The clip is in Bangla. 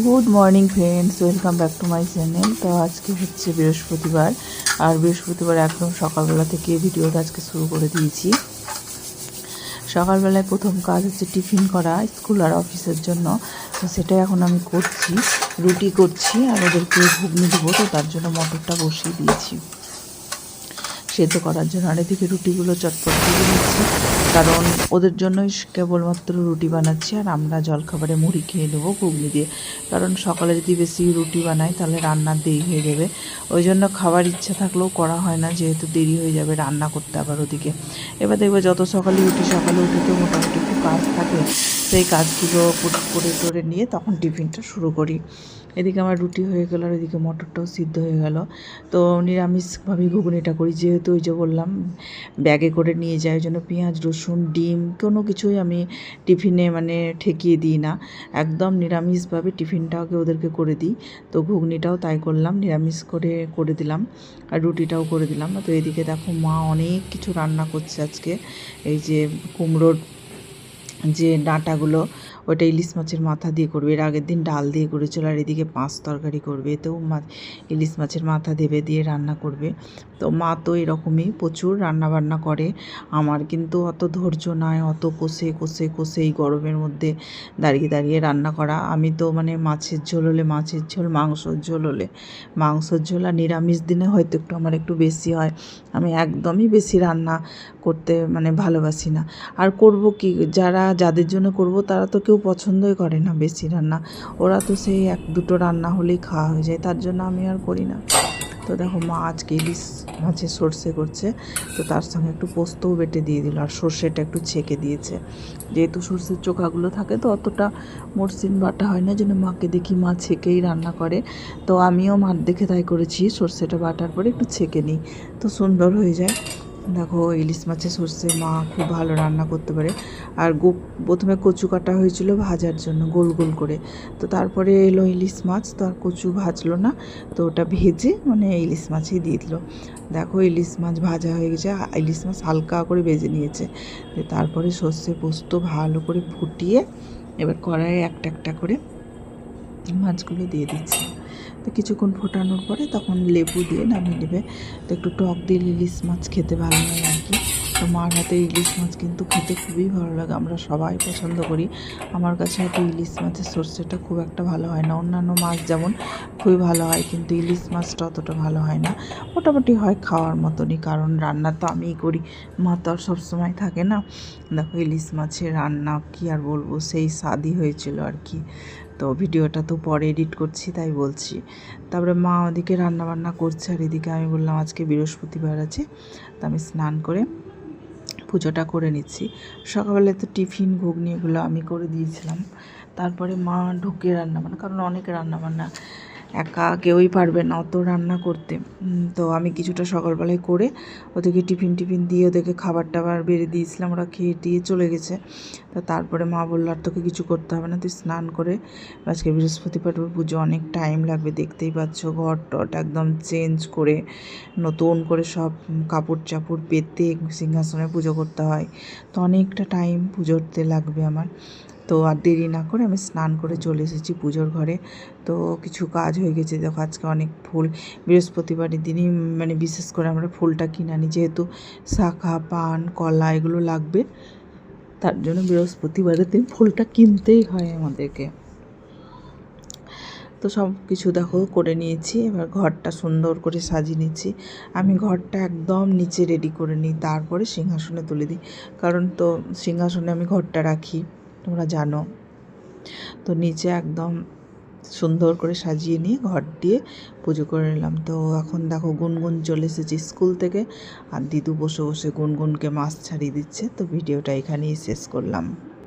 Good morning friends welcome back to my channel তো আজকে হচ্ছে বৃহস্পতিবার। আর বৃহস্পতিবার একদম সকালবেলা থেকে ভিডিওটা আজকে শুরু করে দিয়েছি। সকালবেলায় প্রথম কাজ হচ্ছে টিফিন করা স্কুল আর অফিসের জন্য। তো সেটাই এখন আমি করছি, রুটি করছি আর ওদেরকে ঘুগনি দেবো। তো তার জন্য মটরটা বসিয়ে দিয়েছি। সেদ্ধ করার জন্য আর এদিকে রুটিগুলো চটপট করে দিচ্ছি। কারণ ওদের জন্যই কেবলমাত্র রুটি বানাচ্ছি আর আমরা জলখাবারে মুড়ি খেয়ে নেব ঘুগনি দিয়ে। কারণ সকালে যদি বেশি রুটি বানাই তাহলে রান্নার দেরি হয়ে যাবে। ওই জন্য খাবার ইচ্ছা থাকলেও করা হয় না, যেহেতু দেরি হয়ে যাবে রান্না করতে আবার ওদিকে। এবার দেখবে যত সকালে উঠি সকালে উঠে তো মোটামুটি একটু কাজ থাকে। সেই কাজগুলো করে করে নিয়ে তখন টিফিনটা শুরু করি। এদিকে আমার রুটি হয়ে গেল আর এদিকে মটরটাও সিদ্ধ হয়ে গেল। তো নিরামিষভাবেই ঘুগনিটা করি, যেহেতু ওই যে বললাম, ব্যাগে করে নিয়ে যাই, ওই জন্য পেঁয়াজ, রসুন, ডিম, কোনো কিছুই আমি টিফিনে মানে ঠেকিয়ে দিই না। একদম নিরামিষভাবে টিফিনটাকে ওদেরকে করে দিই। তো ঘুগনিটাও তাই করলাম, নিরামিষ করে করে দিলাম আর রুটিটাও করে দিলাম। তো এদিকে দেখো মা অনেক কিছু রান্না করছে আজকে। এই যে কুমড়োর যে ডাঁটাগুলো ওটা ইলিশ মাছের মাথা দিয়ে করবে। এর আগের দিন ডাল দিয়ে করেছিল আর এদিকে পাঁচ তরকারি করবে। তো মাছ ইলিশ মাছের মাথা দেবে দিয়ে রান্না করবে। তো মা তো এরকমই প্রচুর রান্না বান্না করে। আমার কিন্তু অত ধৈর্য নয় অত কষে কষে কষে এই গরমের মধ্যে দাঁড়িয়ে দাঁড়িয়ে রান্না করা। আমি তো মানে মাছের ঝোল হলে মাছের ঝোল, মাংসর ঝোল হলে মাংসর ঝোল আর নিরামিষ দিনে হয়তো একটু আমার একটু বেশি হয়। আমি একদমই বেশি রান্না করতে মানে ভালোবাসি না। আর করব কি? যারা, যাদের জন্য করব তারা তো কেউ পছন্দই করে না বেশি রান্না। ওরা তো সেই এক দুটো রান্না হলেই খাওয়া হয়ে যায়, তার জন্য আমি আর করি না। তো দেখো মা আজকে ইলিশ মাছে সর্ষে করছে, তো তার সঙ্গে একটু পোস্তও বেটে দিয়ে দিল, আর সর্ষেটা একটু ছেঁকে দিয়েছে। যেহেতু সর্ষের চোখাগুলো থাকে তো অতটা মরসিন বাটা হয় না জন্য মাকে দেখি মা ছেঁকেই রান্না করে। তো আমিও মার দেখে তাই করেছি, সর্ষেটা বাটার পরে একটু ছেঁকে নিই। তো সুন্দর হয়ে যায়। দেখো ইলিশ মাছের সর্ষে, মা খুব ভালো রান্না করতে পারে। আর গো প্রথমে কচু কাটা হয়েছিল ভাজার জন্য গোল গোল করে। তো তারপরে এলো ইলিশ মাছ, তো আর কচু ভাজলো না। তো ওটা ভেজে মানে ইলিশ মাছই দিয়ে দিল। দেখো ইলিশ মাছ ভাজা হয়ে গেছে ইলিশ মাছ হালকা করে ভেজে নিয়েছে। তারপরে সর্ষে পোস্ত ভালো করে ফুটিয়ে এবার কড়াইয়ে একটা একটা করে মাছগুলো দিয়ে দিচ্ছি। তো কিছুক্ষণ ফোটানোর পরে তখন লেবু দিয়ে নামিয়ে নেবে। তো একটু টক দিয়ে ইলিশ মাছ খেতে ভালো লাগে আর কি। তো মার হাতে ইলিশ মাছ কিন্তু খেতে খুবই ভালো লাগে, আমরা সবাই পছন্দ করি। আমার কাছে হয়তো ইলিশ মাছের সর্ষেটা খুব একটা ভালো হয় না, অন্যান্য মাছ যেমন খুবই ভালো হয়, কিন্তু ইলিশ মাছটা অতটা ভালো হয় না। মোটামুটি হয় খাওয়ার মতনই, কারণ রান্না তো আমিই করি, মা তো আর সবসময় থাকে না। দেখো ইলিশ মাছের রান্না কী আর বলব, সেই স্বাদই হয়েছিল আর কি। তো ভিডিওটা তো পরে এডিট করছি, তাই বলছি। তারপরে মা ওদিকে রান্নাবান্না করছে আর এদিকে আমি বললাম, আজকে বৃহস্পতিবার আছে, তো আমি স্নান করে পুজোটা করে নিচ্ছি। সকালবেলায় তো টিফিন, ঘুগনি এগুলো আমি করে দিয়েছিলাম। তারপরে মা ঢুকে রান্নাবান্না, কারণ অনেক রান্না বান্না একা কেউই পারবে না অত রান্না করতে। তো আমি কিছুটা সকালবেলায় করে ওদেরকে টিফিন টিফিন দিয়ে ওদেরকে খাবার টাবার বেড়ে দিয়েছিলাম, ওরা খেয়ে টিয়ে চলে গেছে। তো তারপরে মা বলল, আর তোকে কিছু করতে হবে না, তুই স্নান করে আজকে বৃহস্পতিবার পুজো, অনেক টাইম লাগবে, দেখতেই পাচ্ছ ঘর টট একদম চেঞ্জ করে, নতুন করে সব কাপড় চাপড় পেতে সিংহাসনে পুজো করতে হয়। তো অনেকটা টাইম পুজোতে লাগবে আমার। তো আর দেরি না করে আমি স্নান করে চলে এসেছি পুজোর ঘরে। তো কিছু কাজ হয়ে গেছে। দেখো, আজকে অনেক ফুল। বৃহস্পতিবারের দিনই মানে বিশেষ করে আমরা ফুলটা কিনে আনি। যেহেতু শাখা, পান, কলা এগুলো লাগবে, তার জন্য বৃহস্পতিবারের দিন ফুলটা কিনতেই হয় আমাদেরকে। তো সব কিছু দেখো, করে নিয়েছি। এবার ঘরটা সুন্দর করে সাজিয়ে নিচ্ছি। আমি ঘরটা একদম নিচে রেডি করে নিই। তারপরে সিংহাসনে তুলে দিই। কারণ তো সিংহাসনে আমি ঘরটা রাখি। তোমরা জানো। তো নিচে একদম সুন্দর করে সাজিয়ে নিয়ে ঘর দিয়ে পুজো করে নিলাম। তো এখন দেখো গুনগুন চলে এসেছি স্কুল থেকে আর দিদু বসে বসে গুনগুনকে মাছ ছাড়িয়ে দিচ্ছে। তো ভিডিওটা এখানেই শেষ করলাম।